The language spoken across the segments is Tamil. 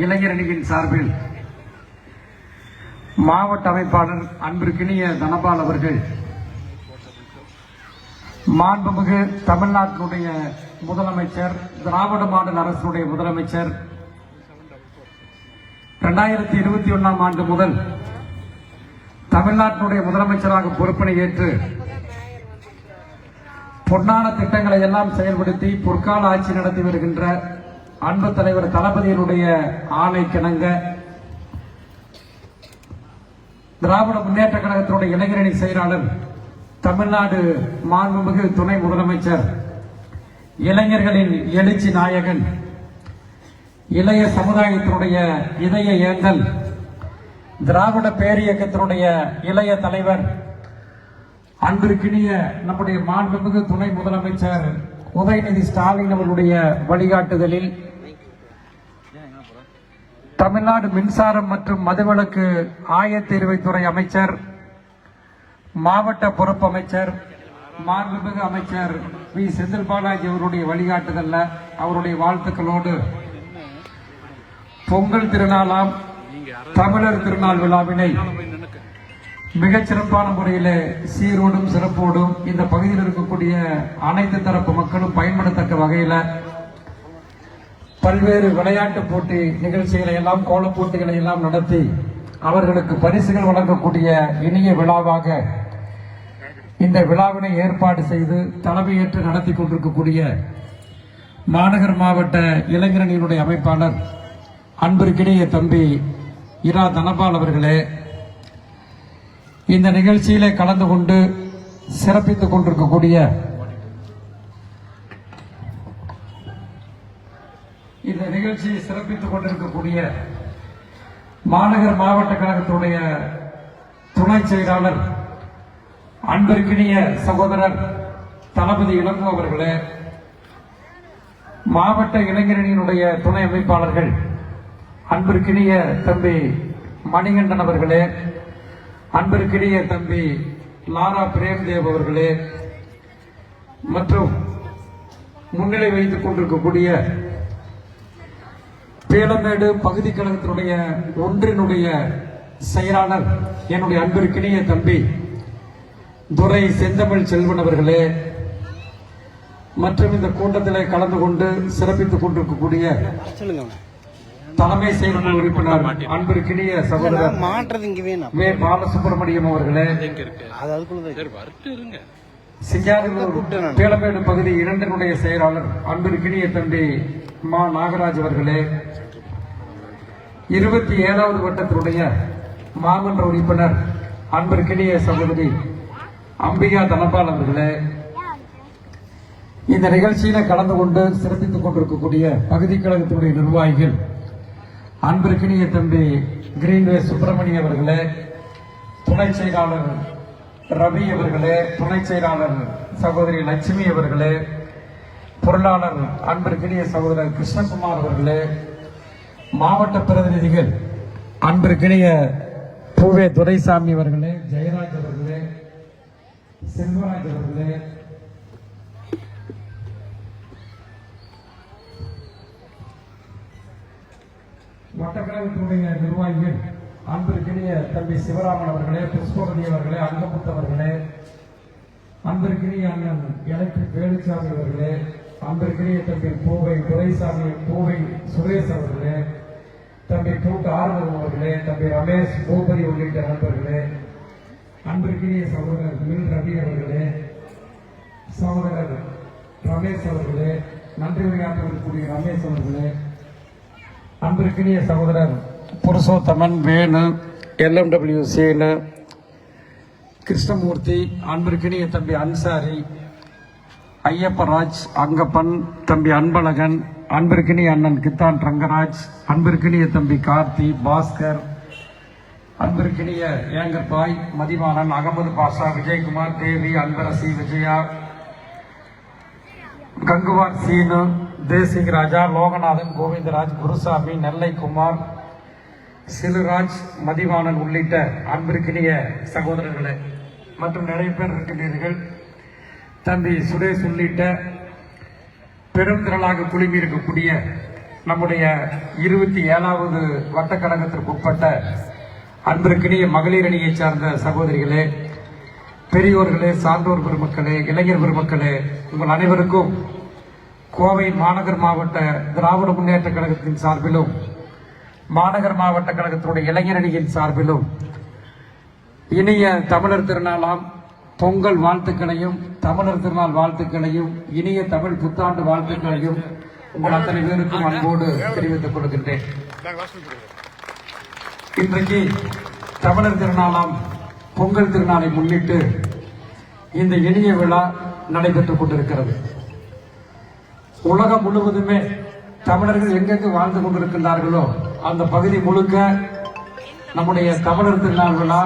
இளைஞரணியின் சார்பில் மாவட்ட அமைப்பாளர் அன்பிற்கினிய தனபால் அவர்கள் மாண்புமிகு தமிழ்நாட்டினுடைய முதலமைச்சர் திராவிட மாடல் அரசுடைய முதலமைச்சர் இரண்டாயிரத்தி இருபத்தி ஒன்னாம் ஆண்டு முதல் தமிழ்நாட்டினுடைய முதலமைச்சராக பொறுப்பினை ஏற்று பொன்னான திட்டங்களை எல்லாம் செயல்படுத்தி பொற்கால ஆட்சி நடத்தி வருகின்ற அன்பு தலைவர் தளபதியினுடைய ஆணை கிணங்க திராவிட முன்னேற்ற கழகத்தினுடைய இளைஞரணி செயலாளர் தமிழ்நாடு மாண்புமிகு துணை முதலமைச்சர் இளைஞர்களின் எழுச்சி நாயகன் இளைய சமுதாயத்தினுடைய இதய ஏந்தல் திராவிட பேரியக்கத்தினுடைய இளைய தலைவர் அன்பிற்கினிய நம்முடைய மாண்புமிகு துணை முதலமைச்சர் உதயநிதி ஸ்டாலின் அவர்களுடைய வழிகாட்டுதலில் தமிழ்நாடு மின்சாரம் மற்றும் மதுவிலக்கு ஆயத்தீர்வைத்துறை அமைச்சர் மாவட்ட பொறுப்பு அமைச்சர் மாண்புமிகு அமைச்சர் வி. செந்தில் பாலாஜி அவருடைய வழிகாட்டுதல்ல அவருடைய வாழ்த்துக்களோடு பொங்கல் திருநாளாம் தமிழர் திருநாள் விழாவினை மிகச் சிறப்பான முறையில் சீரோடும் சிறப்போடும் இந்த பகுதியில் இருக்கக்கூடிய அனைத்து தரப்பு மக்களும் பயன்படத்தக்க வகையில் பல்வேறு விளையாட்டு போட்டி நிகழ்ச்சிகளை எல்லாம் கோலப் போட்டிகளை எல்லாம் நடத்தி அவர்களுக்கு பரிசுகள் வழங்கக்கூடிய இனிய விழாவாக இந்த விழாவினை ஏற்பாடு செய்து தலைமையேற்று நடத்தி கொண்டிருக்கக்கூடிய மாநகர் மாவட்ட இளைஞரணியினுடைய அமைப்பாளர் அன்பிற்கிடையே தம்பி இரா தனபால் அவர்களே இந்த நிகழ்ச்சியிலே கலந்து கொண்டு சிறப்பித்துக் கொண்டிருக்கக்கூடிய இந்த நிகழ்ச்சியை சிறப்பித்துக் கொண்டிருக்கக்கூடிய மாநகர் மாவட்ட கழகத்துடைய துணை செயலாளர் அன்பிற்கினிய சகோதரர் தளபதி இளங்கோ அவர்களே மாவட்ட இளைஞரணியினுடைய துணை அமைப்பாளர்கள் அன்பிற்கினிய தம்பி மணிகண்டன் அவர்களே அன்பிற்கினிய தம்பி லாரா பிரேம்தேவ் அவர்களே மற்றும் முன்னிலை வைத்துக் கொண்டிருக்கக்கூடிய பேலமேடு பகுதி கழகத்தினுடைய ஒன்றினுடைய செயலாளர் என்னுடைய அன்பிற்கினிய தம்பி துரை செந்தமிழ் செல்வன் அவர்களே மற்றும் இந்த கூட்டத்தில் கலந்து கொண்டு சிறப்பித்துக் கொண்டிருக்கக்கூடிய. தலைமை செயலர் உறுப்பினர் அன்பிற்கினிய சகோதரர் வே பாலசுப்ரமணியம் அவர்களே. சிங்காரூர் பேலமேடு பகுதி இரண்டினுடைய செயலாளர் அன்பிற்கினிய தம்பி மா நாகராஜ் அவர்களே. இருபத்தி ஏழாவது வட்டத்தினுடைய மாமன்ற உறுப்பினர் அன்பிற்கினிய சகோதரி அம்பிகா தனபால் அவர்களே இந்த நிகழ்ச்சியில கலந்து கொண்டு சிறப்பித்துக் கொண்டிருக்கக்கூடிய பகுதி கழகத்தினுடைய நிர்வாகிகள் அன்பிற்கினிய தம்பி கிரீன்வே சுப்பிரமணிய அவர்களே துணை செயலாளர் ரவி அவர்களே துணை செயலாளர் சகோதரி லட்சுமி அவர்களே பொருளாளர் அன்பிற்கினிய சகோதரர் கிருஷ்ணகுமார் அவர்களே மாவட்ட பிரதிநிதிகள் அன்பிற்கிணைய பூவே துரைசாமி அவர்களே ஜெயராஜ் அவர்களே செல்வராஜ் அவர்களே. வட்டக்கழகத்தினுடைய நிர்வாகிகள் அன்பிற்கினிய தம்பி சிவராமன் அவர்களே புஷ்பவதி அவர்களே அங்கமுத்து அவர்களே. அன்பிற்கினிய அண்ணன் எலக்ட்ரிக் வேலுசாமி அவர்களே. அன்பிற்கினிய தம்பி பூவை துரைசாமி பூவை சுரேஷ் அவர்களே. தம்பி கூட்டு ஆறுமுகம் அவர்களே தம்பி ரமேஷ் பூபதி உள்ளிட்ட நண்பர்களே அன்பிற்கினிய சகோதரர் மில் ரவி அவர்களே சகோதரர் ரமேஷ் அவர்களே நன்றி உரையாற்றக்கூடிய ரமேஷ் அவர்களே அன்பிற்கினிய சகோதரர் Purushothaman Venu L M W Senu Krishnamurthy அன்பிற்கினிய தம்பி அன்சாரி ஐயப்பராஜ் அங்கப்பன் தம்பி அன்பழகன் அன்பிற்கினி அண்ணன் கித்தான் ரங்கராஜ் அன்பிற்கினிய தம்பி கார்த்தி பாஸ்கர் அன்பிற்கினிய ஏங்கர்பாய் மதிவாணன் அகமது பாஷா விஜயகுமார் தேவி அன்பரசி விஜயா கங்குவார் சீனு தேசிங் ராஜா லோகநாதன் கோவிந்தராஜ் குருசாமி நெல்லை குமார் சிலுராஜ் மதிவாணன் உள்ளிட்ட அன்பிற்கினிய சகோதரர்களே மற்றும் நிறைய பேர் இருக்கின்றீர்கள். தந்தை சுரேஷ் உள்ளிட்ட பெரும் திரளாக குழுமி இருக்கக்கூடிய நம்முடைய இருபத்தி ஏழாவது வட்டக்கழகத்திற்கு உட்பட்ட அன்பிற்கினிய மகளிர் அணியைச் சார்ந்த சகோதரிகளே பெரியோர்களே சான்றோர் பெருமக்களே இளைஞர் பெருமக்களே உங்கள் அனைவருக்கும் கோவை மாநகர் மாவட்ட திராவிட முன்னேற்ற கழகத்தின் சார்பிலும் மாநகர் மாவட்ட கழகத்தினுடைய இளைஞரணியின் சார்பிலும் இனிய தமிழர் திருநாளாம் பொங்கல் வாழ்த்துக்களையும் தமிழர் திருநாள் வாழ்த்துக்களையும் இனிய தமிழ் புத்தாண்டு வாழ்த்துக்களையும் உங்கள் அத்தனை பேருக்கும் அன்போடு தெரிவித்துக் கொள்கின்றேன். இன்றைக்கு தமிழர் திருநாளாம் பொங்கல் திருநாளை முன்னிட்டு இந்த இனிய விழா நடைபெற்றுக் கொண்டிருக்கிறது. உலகம் முழுவதுமே தமிழர்கள் எங்கெங்கு வாழ்ந்து கொண்டிருக்கின்றார்களோ அந்த பகுதி முழுக்க நம்முடைய தமிழர் திருநாள் விழா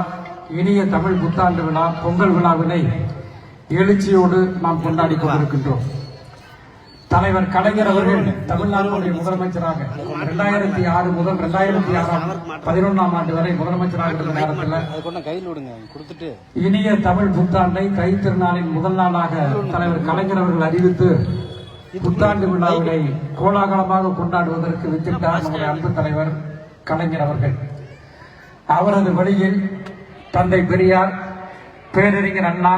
இனிய தமிழ் புத்தாண்டு விழா பொங்கல் விழாவினை எழுச்சியோடு நாம் கொண்டாடி கொண்டிருக்கின்றோம். தலைவர் கலைஞர் அவர்கள் தமிழ்நாட்டுடைய முதலமைச்சராக இரண்டாயிரத்தி ஆறு முதல் இரண்டாயிரத்தி ஆறாம் பதினொன்றாம் ஆண்டு வரை முதலமைச்சராக இருந்த நேரத்தில் இனிய தமிழ் புத்தாண்டை தை திருநாளின் முதல் நாளாக தலைவர் கலைஞர் அவர்கள் அறிவித்து புத்தாண்டு விழாவினை கோலாகலமாக கொண்டாடுவதற்கு வித்திட்டார் நம்முடைய அன்பு தலைவர் கலைஞர் அவர்கள். அவரது வழியில் தந்தை பெரியார் பேரறிஞர் அண்ணா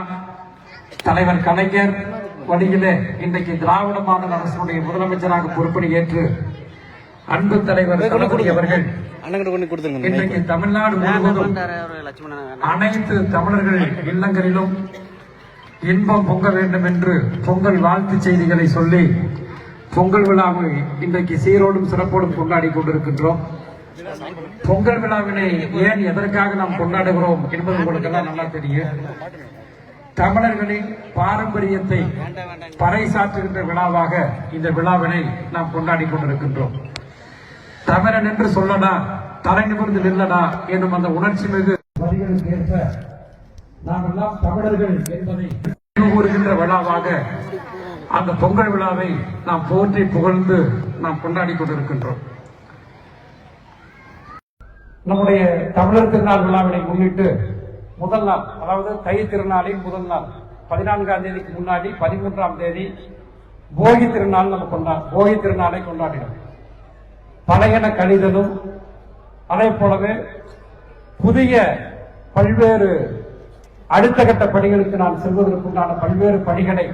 தலைவர் கலைஞர் வழியிலே இன்றைக்கு திராவிட மாடல் அரசுடைய முதலமைச்சராக பொறுப்பணி ஏற்று அன்பு தலைவர் அவர்கள் இன்றைக்கு தமிழ்நாடு முழுவதும் அனைத்து தமிழர்கள் இல்லங்களிலும் இன்பம் பொங்க வேண்டும் என்று பொங்கல் வாழ்த்து செய்திகளை சொல்லி பொங்கல் விழாவை இன்றைக்கு சீரோடும் சிறப்போடும் கொண்டாடி கொண்டிருக்கின்றோம். பொங்கல் விழாவினை ஏன் எதற்காக நாம் கொண்டாடுகிறோம் என்பது உங்களுக்கு எல்லாம் நல்லா தெரியும். தமிழர்களின் பாரம்பரியத்தை பறைசாற்றுகின்ற விழாவாக இந்த விழாவினை நாம் கொண்டாடி கொண்டிருக்கின்றோம். தமிழன் என்று சொல்லடா தலை நிமிர்ந்து நில்லடா என்னும் அந்த உணர்ச்சி மிகு வரிகளுக்கு ஏற்ப நாம் எல்லாம் தமிழர்கள் என்பதை கூறுகின்ற விழாவாக அந்த பொங்கல் விழாவை நாம் போற்றி புகழ்ந்து நாம் கொண்டாடி கொண்டிருக்கின்றோம். நம்முடைய தமிழர் திருநாள் விழாவினை முன்னிட்டு முதல் நாள் அதாவது தை திருநாளின் முதல் நாள் பதினான்காம் தேதிக்கு முன்னாடி பதிமூன்றாம் தேதி போகி திருநாள் நம்ம கொண்டா போகி திருநாளை கொண்டாடினோம். பழையன கழிதலும் அதே போலவே புதிய பல்வேறு அடுத்த கட்ட பணிகளுக்கு நான் செல்வதற்குண்டான பல்வேறு பணிகளை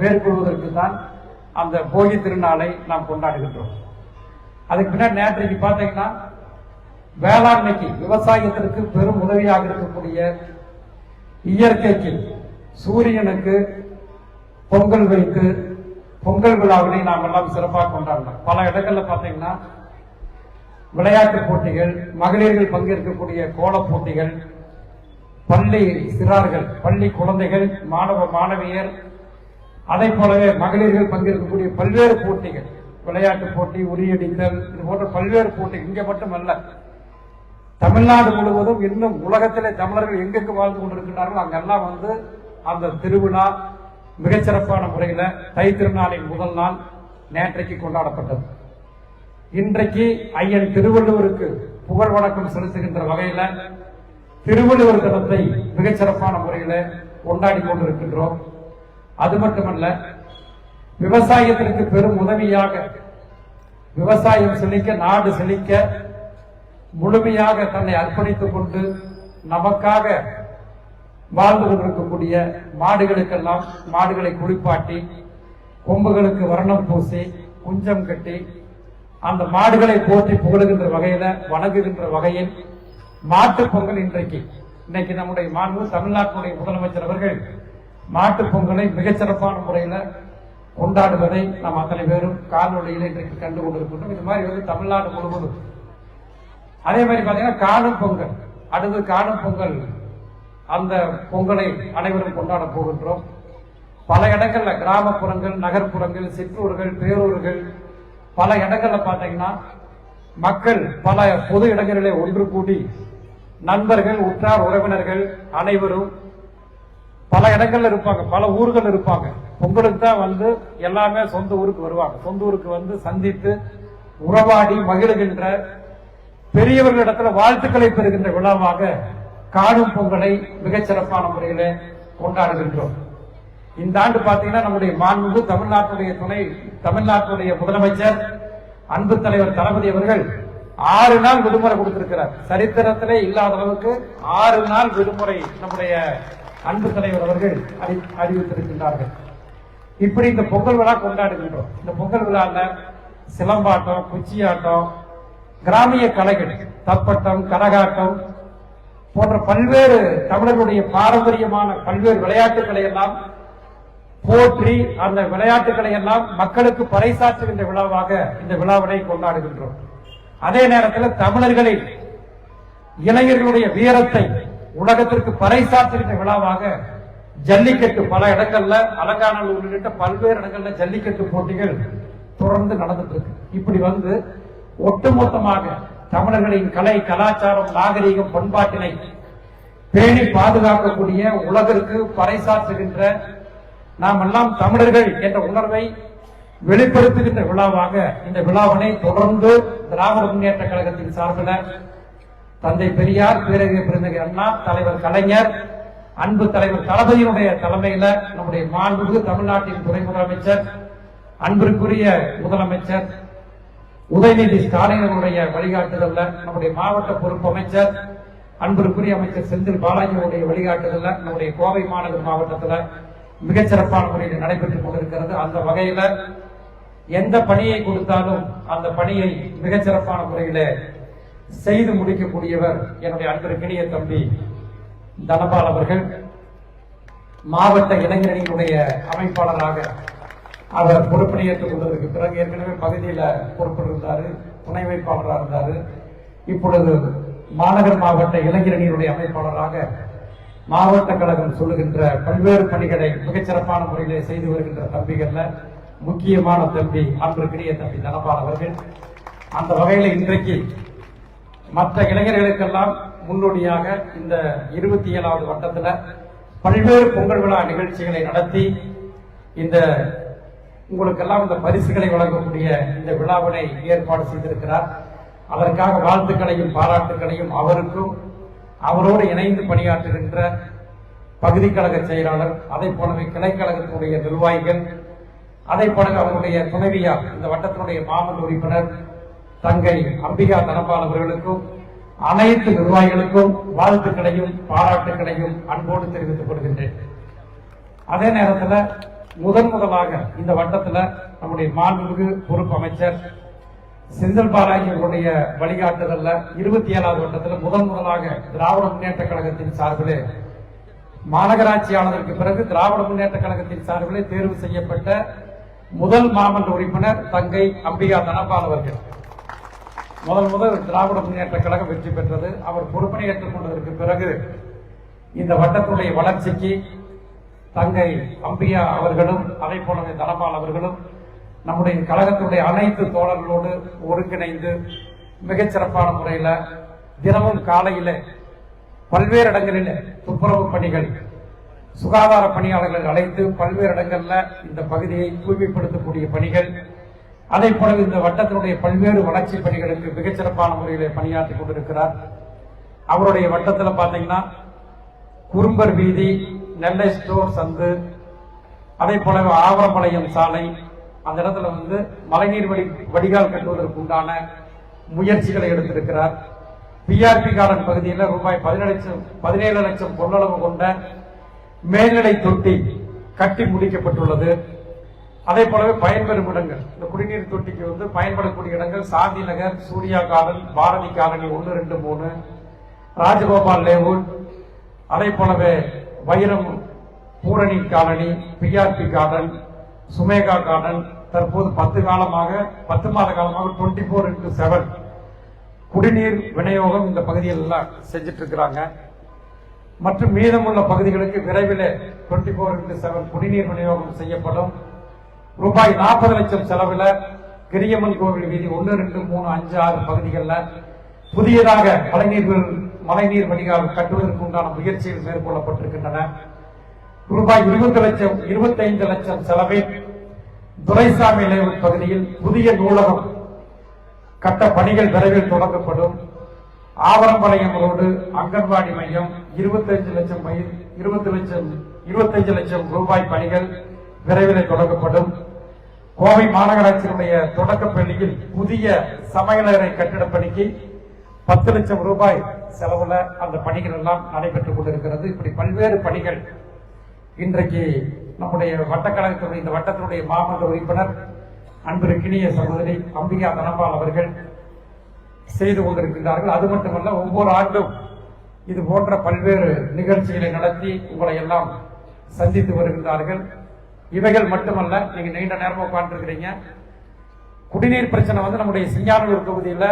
மேற்கொள்வதற்கு தான் அந்த போகி திருநாளை நாம் கொண்டாடுகின்றோம். அதுக்கு பின்னாடி நேற்றைக்கு பார்த்தீங்கன்னா வேளாண்மைக்கு விவசாயத்திற்கு பெரும் உதவியாக இருக்கக்கூடிய இயற்கைக்கு சூரியனுக்கு பொங்கல் வைத்து பொங்கல் விழாவினை நாம் எல்லாம் சிறப்பாக கொண்டாடலாம். பல இடங்கள்ல பார்த்தீங்கன்னா விளையாட்டு போட்டிகள் மகளிர்கள் பங்கேற்கக்கூடிய கோலப் போட்டிகள் பள்ளி சிறார்கள் பள்ளி குழந்தைகள் மாணவ மாணவியர் அதை போலவே மகளிர்கள் பங்கேற்கக்கூடிய பல்வேறு போட்டிகள் விளையாட்டு போட்டி உரியடித்தல் இது போன்ற பல்வேறு போட்டிகள் மட்டும் மட்டுமல்ல. தமிழ்நாடு முழுவதும் இன்னும் உலகத்திலே தமிழர்கள் எங்கெங்கு வாழ்ந்து கொண்டிருக்கிறார்கள் அங்கெல்லாம் வந்து அந்த திருவிழா மிகச்சிறப்பான முறையில் தை திருநாளின் முதல் நாள் நேற்றைக்கு கொண்டாடப்பட்டது. இன்றைக்கு ஐயன் திருவள்ளுவருக்கு புகழ் வணக்கம் செலுத்துகின்ற வகையில திருவள்ளுவர் தினத்தை மிகச்சிறப்பான முறையில கொண்டாடி கொண்டிருக்கின்றோம். அது மட்டுமல்ல விவசாயத்திற்கு பெரும் உதவியாக விவசாயம் செழிக்க நாடு செழிக்க முழுமையாக தன்னை அர்ப்பணித்துக் கொண்டு நமக்காக வாழ்ந்து கொண்டிருக்கக்கூடிய மாடுகளுக்கெல்லாம் மாடுகளை குளிப்பாட்டி கொம்புகளுக்கு வர்ணம் பூசி குஞ்சம் கட்டி அந்த மாடுகளை போற்றி புகழுகின்ற வகையில வணங்குகின்ற வகையில் மாட்டுப் பொங்கல் இன்றைக்கு. இன்னைக்கு நம்முடைய மாண்பு தமிழ்நாட்டினுடைய முதலமைச்சர் அவர்கள் மாட்டுப் பொங்கலை மிகச்சிறப்பான முறையில கொண்டாடுவதை நாம் அத்தனை பேரும் கால்நடையில் இன்றைக்கு கண்டு கொண்டிருக்கின்றோம். இது மாதிரி வந்து தமிழ்நாடு முழுவதும் அதே மாதிரி பாத்தீங்கன்னா காணும் பொங்கல். அடுத்து காணும் பொங்கல். அந்த பொங்கலை அனைவரும் கொண்டாட போகின்றோம். பல இடங்கள்ல கிராமப்புறங்கள் நகர்ப்புறங்கள் சிற்றூர்கள் பேரூர்கள் பல இடங்கள்ல பாத்தீங்கன்னா மக்கள் பல பொது இடங்களிலே ஒன்று கூடி நண்பர்கள் உற்றார் உறவினர்கள் அனைவரும் பல இடங்கள்ல இருப்பாங்க பல ஊர்கள் இருப்பாங்க. பொங்கலுக்கு தான் வந்து எல்லாமே சொந்த ஊருக்கு வருவாங்க. சொந்த ஊருக்கு வந்து சந்தித்து உறவாடி மகிழ்கின்ற பெரியவர்களிடத்துல வாழ்த்துக்களை பெறுகின்ற விழாவாக காணும் பொங்கலை மிகச்சிறப்பான முறையில கொண்டாடுகின்றோம். இந்த ஆண்டு பாத்தீங்கன்னா நம்முடைய மாண்பு தமிழ்நாட்டுடைய துணை தமிழ்நாட்டுடைய முதலமைச்சர் அன்பு தலைவர் தளபதி அவர்கள் ஆறு நாள் விடுமுறை கொடுத்திருக்கிறார். சரித்திரத்திலே இல்லாத அளவுக்கு ஆறு நாள் விடுமுறை நம்முடைய அன்பு தலைவர் அவர்கள் அறி- அறிவித்திருக்கின்றார்கள். இப்படி இந்த பொங்கல் விழா கொண்டாடுகின்றோம். இந்த பொங்கல் விழால சிலம்பாட்டம் குச்சியாட்டம் கிராமிய கலைகள் தப்பட்டம் கரகாட்டம் போன்ற பல்வேறு தமிழர்களுடைய பாரம்பரியமான பல்வேறு விளையாட்டுகளை எல்லாம் போற்றி அந்த விளையாட்டுகளை எல்லாம் மக்களுக்கு பறைசாற்றுகின்ற விழாவாக இந்த விழாவினை கொண்டாடுகின்றோம். அதே நேரத்தில் தமிழர்களின் இளைஞர்களுடைய வீரத்தை உலகத்திற்கு பறைசாற்றுகின்ற விழாவாக ஜல்லிக்கட்டு பல இடங்கள்ல அலங்காநல்லூர் உள்ளிட்ட பல்வேறு இடங்கள்ல ஜல்லிக்கட்டு போட்டிகள் தொடர்ந்து நடந்துட்டு இருக்கு. இப்படி வந்து ஒட்டுமொத்தமாக தமிழர்களின் கலை கலாச்சாரம் நாகரீகம் பண்பாட்டினை பேணி பாதுகாக்கக்கூடிய உலகிற்கு பறைசாற்றுகின்ற நாம் எல்லாம் தமிழர்கள் என்ற உணர்வை வெளிப்படுத்துகின்ற விழாவாக இந்த விழாவினை தொடர்ந்து திராவிட முன்னேற்ற கழகத்தின் சார்பில் தந்தை பெரியார் பேரறிஞர் பெருந்தகை அண்ணா தலைவர் கலைஞர் அன்பு தலைவர் தளபதியினுடைய தலைமையில நம்முடைய மாண்புமிகு தமிழ்நாட்டின் துணை முதலமைச்சர் அன்பிற்குரிய முதலமைச்சர் உதயநிதி ஸ்டாலின் அவருடைய வழிகாட்டுதல்ல நம்முடைய மாவட்ட பொறுப்பு அமைச்சர் அன்பிற்குரிய அமைச்சர் செந்தில் பாலாஜியுடைய வழிகாட்டுதல்ல நம்முடைய கோவை மாநகர் மாவட்டத்துல மிகச்சிறப்பான முறையில் நடைபெற்றுக் கொண்டிருக்கிறது. அந்த வகையில எந்த பணியை கொடுத்தாலும் அந்த பணியை மிகச்சிறப்பான முறையில செய்து முடிக்கக்கூடியவர் என்னுடைய அன்பிற்கினிய தம்பி தனபால் அவர்கள் மாவட்ட இளைஞரணியினுடைய அமைப்பாளராக அவர் பொறுப்பணியேற்றுக் கொண்டதற்கு பிறகு ஏற்கனவே பகுதியில் பொறுப்பு இருந்தார் துணை வைப்பாளராக இருந்தார். இப்பொழுது மாநகர் மாவட்ட இளைஞரணியினுடைய அமைப்பாளராக மாவட்ட கழகம் சொல்லுகின்ற பல்வேறு பணிகளை மிகச்சிறப்பான முறையிலே செய்து வருகின்ற தம்பிகள்ல முக்கியமான தம்பி அன்பிற்கினிய தம்பி தனபால் அவர்கள். அந்த வகையில இன்றைக்கு மற்ற இளைஞர்களுக்கெல்லாம் முன்னோடியாக இந்த இருபத்தி ஏழாவது வட்டத்தில் பல்வேறு பொங்கல் விழா நிகழ்ச்சிகளை நடத்தி இந்த உங்களுக்கெல்லாம் இந்த பரிசுகளை வழங்கக்கூடிய இந்த விழாவினை ஏற்பாடு செய்திருக்கிறார். அதற்காக வாழ்த்துக்களையும் பாராட்டுக்களையும் அவருக்கும் அவரோடு இணைந்து பணியாற்றுகின்ற பகுதி கழக செயலாளர் அதை போலவே கிளைக்கழகத்தினுடைய நிர்வாகிகள் அதை போலவே அவருடைய துணைவியார் இந்த வட்டத்தினுடைய மாமன்ற உறுப்பினர் தங்கை அம்பிகா தனபால் அவர்களுக்கும் அனைத்து நிர்வாகிகளுக்கும் வாழ்த்துக்களையும் பாராட்டுக்களையும் அன்போடு தெரிவித்துக் கொள்கின்றேன். அதே நேரத்தில் முதன் முதலாக இந்த வட்டத்தில் நம்முடைய மாண்புமிகு பொறுப்பு அமைச்சர் செந்தில் பாலாஜி அவர்களுடைய வழிகாட்டுதல்ல இருபத்தி ஏழாவது வட்டத்தில் முதன் முதலாக திராவிட முன்னேற்ற கழகத்தின் சார்பிலே மாநகராட்சியானதற்கு பிறகு திராவிட முன்னேற்ற கழகத்தின் சார்பிலே தேர்வு செய்யப்பட்ட முதல் மாமன்ற உறுப்பினர் தங்கை அம்பிகா தனபால் அவர்கள். முதல் முதல் திராவிட முன்னேற்ற கழகம் வெற்றி பெற்றது. அவர் பொறுப்பினை ஏற்றுக்கொண்டதற்கு பிறகு இந்த வட்டத்துடைய வளர்ச்சிக்கு தங்கை அம்பியா அவர்களும் அதை போலவே தனபால் அவர்களும் நம்முடைய கழகத்துடைய அனைத்து தோழர்களோடு ஒருங்கிணைந்து மிகச்சிறப்பான முறையில் தினமும் காலையில பல்வேறு இடங்களில் துப்புரவு பணிகள் சுகாதார பணியாளர்களை அழைத்து பல்வேறு இடங்கள்ல இந்த பகுதியை தூய்மைப்படுத்தக்கூடிய பணிகள் அதே போல இந்த வட்டத்தினுடைய பல்வேறு வளர்ச்சி பணிகளுக்கு மிகச்சிறப்பான முறையில் பணியாற்றி கொண்டிருக்கிறார். அவருடைய வட்டத்தில் பார்த்தீங்கன்னா குறும்பர் வீதி நெல்லை ஸ்டோர் சந்து அதே போலவே ஆவரம்பாளையம் சாலை அந்த இடத்துல வந்து மழைநீர் வடி வடிகால் கட்டுவதற்கு உண்டான முயற்சிகளை எடுத்திருக்கிறார். பிஆர்பி கார்டன் பகுதியில் ரூபாய் பதினேழு லட்சம் பதினேழு லட்சம் கொள்ளளவு கொண்ட மேல்நிலை தொட்டி கட்டி முடிக்கப்பட்டுள்ளது. அதே போலவே பயன்பெறும் இடங்கள். இந்த குடிநீர் தொட்டிக்கு வந்து பயன்படக்கூடிய இடங்கள் சாந்தி நகர் சூர்யா கார்டன் பாரதி காலனி ஒன்று ரெண்டு மூணு ராஜகோபால் லேவுட் அதே போலவே Vairam Poorani colony PRP garden Sumeka garden தற்போது பத்து காலமாக பத்து மாத காலமாக டுவெண்ட்டி ஃபோர் இன்ட்டு செவன் குடிநீர் விநியோகம் இந்த பகுதியில் எல்லாம் செஞ்சிட்டு இருக்கிறாங்க மற்றும் மீதமுள்ள பகுதிகளுக்கு விரைவில் டுவெண்ட்டி ஃபோர் இன்ட்டு செவன் குடிநீர் விநியோகம் செய்யப்படும். ரூபாய் நாற்பது லட்சம் செலவில் கிரியம்மன் கோவில் வீதி ஒன்று ரெண்டு மூணு அஞ்சு ஆறு பகுதிகளில் புதியதாக மழைநீர் மழைநீர் வடிகால் கட்டுவதற்கு உண்டான முயற்சிகள் மேற்கொள்ளப்பட்டிருக்கின்றன. ரூபாய் இருபது லட்சம் இருபத்தைந்து லட்சம் செலவில் துரைசாமி லேவுட் பகுதியில் புதிய நூலகம் கட்ட பணிகள் விரைவில் தொடங்கப்படும். ஆவரம்பாளையம் ரோடு அங்கன்வாடி மையம் இருபத்தஞ்சு லட்சம் பயிர் இருபத்தி லட்சம் இருபத்தஞ்சு லட்சம் ரூபாய் பணிகள் விரைவில் தொடங்கப்படும். கோவை மாநகராட்சியினுடைய தொடக்கப் பள்ளியில் புதிய சமையலறை கட்டிடப் பணிக்கு பத்து லட்சம் ரூபாய் செலவுல அந்த பணிகள் எல்லாம் நடைபெற்றுக் கொண்டிருக்கிறது. இப்படி பல்வேறு பணிகள் இன்றைக்கு நம்முடைய வட்டக்கழகத்தினுடைய இந்த வட்டத்தினுடைய மாமன்ற உறுப்பினர் அன்பிற்கினிய சகோதரி அம்பிகா தனபால் அவர்கள் செய்து கொண்டிருக்கின்றார்கள். அது மட்டுமல்ல ஒவ்வொரு ஆண்டும் இது போன்ற பல்வேறு நிகழ்ச்சிகளை நடத்தி உங்களை எல்லாம் சந்தித்து வருகின்றார்கள். இவைகள் மட்டுமல்ல நீங்க நீண்ட நேரமா உட்கார்ந்துருக்கிறீங்க. குடிநீர் பிரச்சனை வந்து நம்முடைய சிங்கானூர் தொகுதியில்